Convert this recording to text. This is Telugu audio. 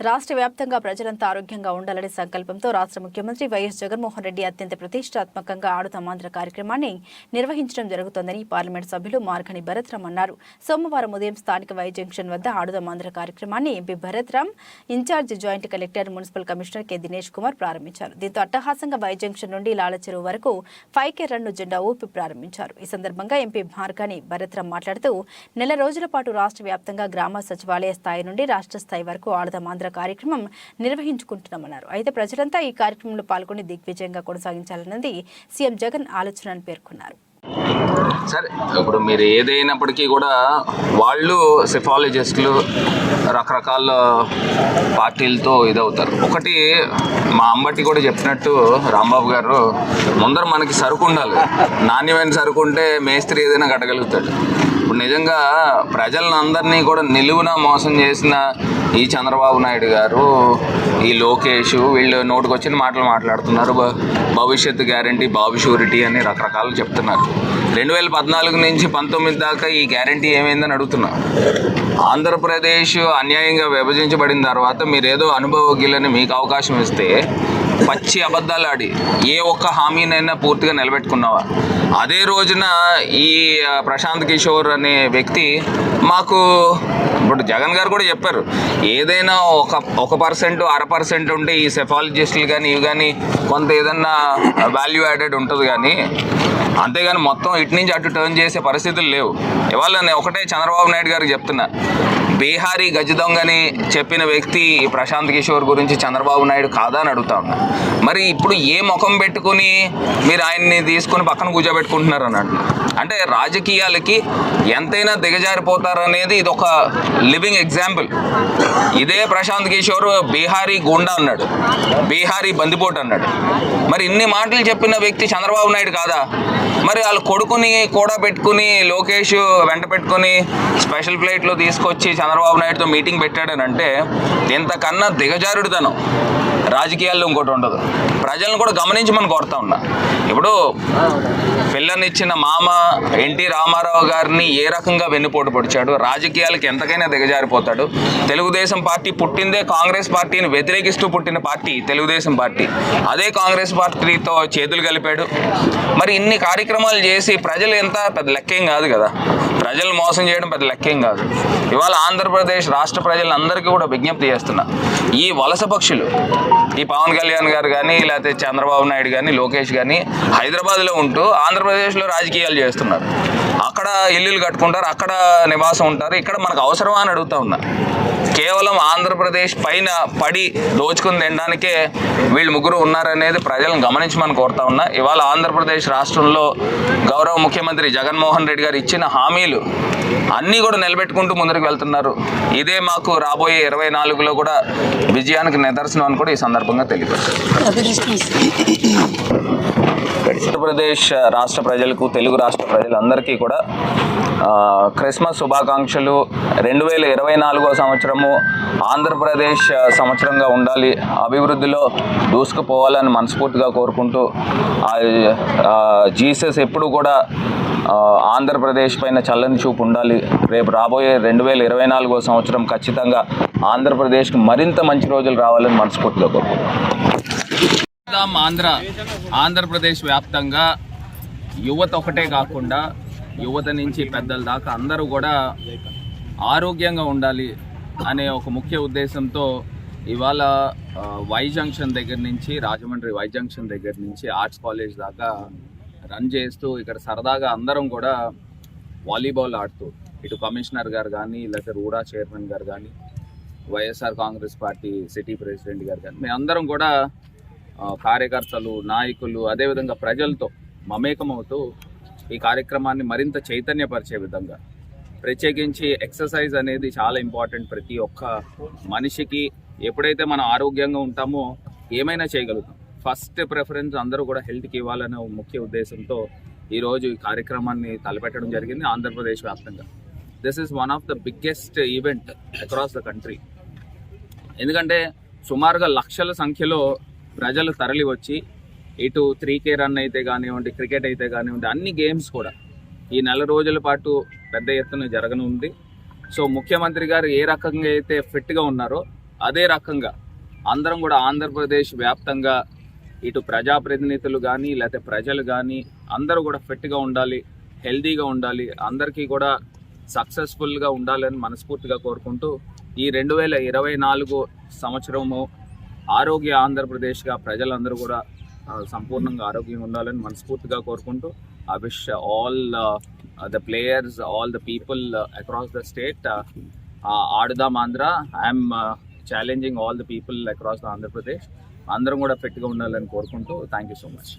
రాష్ట్ర వ్యాప్తంగా ప్రజలంతా ఆరోగ్యంగా ఉండాలనే సంకల్పంతో రాష్ట్ర ముఖ్యమంత్రి వైఎస్ జగన్మోహన్ రెడ్డి అత్యంత ప్రతిష్టాత్మకంగా ఆడుతమాంధ్ర కార్యక్రమాన్ని నిర్వహించడం జరుగుతోందని పార్లమెంట్ సభ్యులు మార్గని భరత్రామ్ అన్నారు. సోమవారం ఉదయం స్థానిక వై జంక్షన్ వద్ద ఆడుదమాంధ్ర కార్యక్రమాన్ని MP Bharatram incharge joint collector municipal commissioner K. Dinesh Kumar ప్రారంభించారు. దీంతో అట్టహాసంగా వై జంక్షన్ నుండి లాలచెరువు వరకు ఫైవ్ కే రన్ను జెండా ఊపి ప్రారంభించారు. ఈ సందర్భంగా ఎంపీ మార్గాని భరత్రామ్ మాట్లాడుతూ నెల రోజుల పాటు రాష్ట్ర వ్యాప్తంగా గ్రామ సచివాలయ స్థాయి నుండి రాష్ట్ర స్థాయి వరకు ఆడదమాంధ్ర కార్యక్రమం నిర్వహించుకుంటున్నామన్నారు. అయితే ప్రజలంతా ఈ కార్యక్రమంలో పాల్గొని దిగ్విజయంగా కొనసాగించాలన్నది సీఎం జగన్ ఆలోచన అని పేర్కొన్నారు. సరే ఇప్పుడు మీరు ఏదైనప్పటికీ కూడా వాళ్ళు సెఫాలజిస్టులు రకరకాల పార్టీలతో ఇదవుతారు. ఒకటి మా అంబటి కూడా చెప్పినట్టు రాంబాబు గారు ముందర మనకి సరుకు ఉండాలి. నాణ్యమైన సరుకు ఉంటే మేస్త్రి ఏదైనా కట్టగలుగుతాడు. ఇప్పుడు నిజంగా ప్రజలను అందరినీ కూడా నిలువున మోసం చేసిన ఈ చంద్రబాబు నాయుడు గారు ఈ లోకేష్ వీళ్ళు నోటుకొచ్చిన మాటలు మాట్లాడుతున్నారు. భవిష్యత్ భవిష్యత్తు గ్యారంటీ బాబు షూరిటీ అని రకరకాలు చెప్తున్నారు. రెండు వేల పద్నాలుగు నుంచి పంతొమ్మిది దాకా ఈ గ్యారంటీ ఏమైందని అడుగుతున్నా. ఆంధ్రప్రదేశ్ అన్యాయంగా విభజించబడిన తర్వాత మీరు ఏదో అనుభవజ్ఞులని మీకు అవకాశం ఇస్తే పచ్చి అబద్ధాలు ఆడి ఏ ఒక్క హామీనైనా పూర్తిగా నిలబెట్టుకున్నావా? అదే రోజున ఈ ప్రశాంత్ కిషోర్ అనే వ్యక్తి మాకు ఇప్పుడు జగన్ గారు కూడా చెప్పారు ఏదైనా ఒక ఒక పర్సెంట్ అర పర్సెంట్ ఉంటే ఈ సెఫాలజిస్టులు కానీ ఇవి కానీ కొంత ఏదన్నా వాల్యూ యాడెడ్ ఉంటుంది కానీ అంతేగాని మొత్తం ఇటు నుంచి అటు టర్న్ చేసే పరిస్థితులు లేవు. ఇవాళ నేను ఒకటే చంద్రబాబు నాయుడు గారికి చెప్తున్నా. బీహారీ గజదొంగని చెప్పిన వ్యక్తి ప్రశాంత్ కిషోర్ గురించి చంద్రబాబు నాయుడు కాదా అని అడుగుతా ఉన్నా. మరి ఇప్పుడు ఏ ముఖం పెట్టుకుని మీరు ఆయన్ని తీసుకుని పక్కన కూర్చోబెట్టుకుంటున్నారు అన్నాడు అంటే రాజకీయాలకి ఎంతైనా దిగజారిపోతారనేది ఇది ఒక లివింగ్ ఎగ్జాంపుల్ ఇదే ప్రశాంత్ కిషోర్ బీహారీ గుండా అన్నాడు. బీహారీ బందిపోటు అన్నాడు. మరి ఇన్ని మాటలు చెప్పిన వ్యక్తి చంద్రబాబు నాయుడు కాదా? మరి వాళ్ళ కొడుకుని కూడా పెట్టుకుని లోకేష్ వెంట పెట్టుకుని స్పెషల్ ఫ్లైట్లో తీసుకొచ్చి చంద్రబాబు నాయుడుతో మీటింగ్ పెట్టాడని అంటే ఇంతకన్నా దిగజారుడుతనం. రాజకీయాల్లో ఇంకోటి ఉండదు. ప్రజలను కూడా గమనించమని కోరుతా ఉన్నా. ఇప్పుడు పిల్లనిచ్చిన మామ ఎన్టీ రామారావు గారిని ఏ రకంగా వెన్నుపోటు పొడిచాడు? రాజకీయాలకు ఎంతకైనా దిగజారిపోతాడు. తెలుగుదేశం పార్టీ పుట్టిందే కాంగ్రెస్ పార్టీని వ్యతిరేకిస్తూ పుట్టిన పార్టీ తెలుగుదేశం పార్టీ. అదే కాంగ్రెస్ పార్టీతో చేతులు కలిపాడు. మరి ఇన్ని కార్యక్రమాలు చేసి ప్రజలు ఎంత? పెద్ద లెక్కేం కాదు కదా. ప్రజలు మోసం చేయడం పెద్ద లెక్కేం కాదు. ఇవాళ ఆంధ్రప్రదేశ్ రాష్ట్ర ప్రజలందరికీ కూడా విజ్ఞప్తి చేస్తున్నా. ఈ వలస పక్షులు ఈ పవన్ కళ్యాణ్ గారు కానీ లేకపోతే చంద్రబాబు నాయుడు కానీ లోకేష్ కానీ హైదరాబాద్లో ఉంటూ ఆంధ్రప్రదేశ్లో రాజకీయాలు చేస్తున్నారు. అక్కడ ఇల్లులు కట్టుకుంటారు అక్కడ నివాసం ఉంటారు. ఇక్కడ మనకు అవసరమా అని అడుగుతా ఉన్నా. కేవలం ఆంధ్రప్రదేశ్ పైన పడి దోచుకుని తినడానికే వీళ్ళు ముగ్గురు ఉన్నారనేది ప్రజలను గమనించమని కోరుతా ఉన్నా. ఇవాళ ఆంధ్రప్రదేశ్ రాష్ట్రంలో గౌరవ ముఖ్యమంత్రి జగన్మోహన్ రెడ్డి గారు ఇచ్చిన హామీలు అన్నీ కూడా నిలబెట్టుకుంటూ ముందుకు వెళ్తున్నారు. ఇదే మాకు రాబోయే ఇరవై నాలుగులో కూడా విజయానికి నిదర్శనం అని కూడా ఈ సందర్భంగా తెలియపరుస్తారు ఆంధ్రప్రదేశ్ రాష్ట్ర ప్రజలకు తెలుగు రాష్ట్ర ప్రజలందరికీ కూడా క్రిస్మస్ శుభాకాంక్షలు. రెండు వేల ఇరవై నాలుగో సంవత్సరము ఆంధ్రప్రదేశ్ సంవత్సరంగా ఉండాలి. అభివృద్ధిలో దూసుకుపోవాలని మనస్ఫూర్తిగా కోరుకుంటూ జీసస్ ఎప్పుడు కూడా ఆంధ్రప్రదేశ్ పైన చల్లని చూపు ఉండాలి. రేపు రాబోయే రెండు వేల ఇరవై నాలుగో సంవత్సరం ఖచ్చితంగా ఆంధ్రప్రదేశ్కి మరింత మంచి రోజులు రావాలని మనస్ఫూర్తిగా కోరుకుంటున్నాం. ఆంధ్ర ఆంధ్రప్రదేశ్ వ్యాప్తంగా యువత ఒకటే కాకుండా యువత నుంచి పెద్దల దాకా అందరూ కూడా ఆరోగ్యంగా ఉండాలి అనే ఒక ముఖ్య ఉద్దేశంతో ఇవాళ వై జంక్షన్ దగ్గర నుంచి రాజమండ్రి వై జంక్షన్ దగ్గర నుంచి ఆర్ట్స్ కాలేజ్ దాకా రన్ చేస్తూ ఇక్కడ సరదాగా అందరం కూడా వాలీబాల్ ఆడుతూ ఇటు కమిషనర్ గారు కానీ లేకపోతే రూడా చైర్మన్ గారు కానీ YSR Congress party city president గారు కానీ మేమందరం కూడా కార్యకర్తలు నాయకులు అదేవిధంగా ప్రజలతో మమేకమవుతూ ఈ కార్యక్రమాన్ని మరింత చైతన్యపరిచే విధంగా. ప్రత్యేకించి ఎక్సర్సైజ్ అనేది చాలా ఇంపార్టెంట్ ప్రతి ఒక్క మనిషికి. ఎప్పుడైతే మనం ఆరోగ్యంగా ఉంటామో ఏమైనా చేయగలుగుతాం. ఫస్ట్ ప్రిఫరెన్స్ అందరూ కూడా హెల్త్కి ఇవ్వాలనే ముఖ్య ఉద్దేశంతో ఈరోజు ఈ కార్యక్రమాన్ని తలపెట్టడం జరిగింది ఆంధ్రప్రదేశ్ వ్యాప్తంగా. This is one of the biggest event across the country ఎందుకంటే సుమారుగా లక్షల సంఖ్యలో ప్రజలు తరలి వచ్చి ఇటు త్రీ కే రన్ అయితే కానివ్వండి క్రికెట్ అయితే కానివ్వండి అన్ని గేమ్స్ కూడా ఈ నెల రోజుల పాటు పెద్ద ఎత్తున జరగనుంది. సో ముఖ్యమంత్రి గారు ఏ రకంగా అయితే ఫిట్గా ఉన్నారో అదే రకంగా అందరం కూడా ఆంధ్రప్రదేశ్ వ్యాప్తంగా ఇటు ప్రజాప్రతినిధులు కానీ లేకపోతే ప్రజలు కానీ అందరూ కూడా ఫిట్గా ఉండాలి హెల్దీగా ఉండాలి అందరికీ కూడా సక్సెస్ఫుల్గా ఉండాలని మనస్ఫూర్తిగా కోరుకుంటూ ఈ రెండు వేల ఇరవై నాలుగు సంవత్సరము ఆరోగ్య ఆంధ్రప్రదేశ్గా ప్రజలందరూ కూడా సంపూర్ణంగా ఆరోగ్యంగా ఉండాలని మనస్ఫూర్తిగా కోరుకుంటూ I wish all the players all the people across the state Adudam Andhra. I'm challenging all the people across the Andhra Pradesh అందరం కూడా ఫిట్గా ఉండాలని కోరుకుంటూ థ్యాంక్ యూ సో మచ్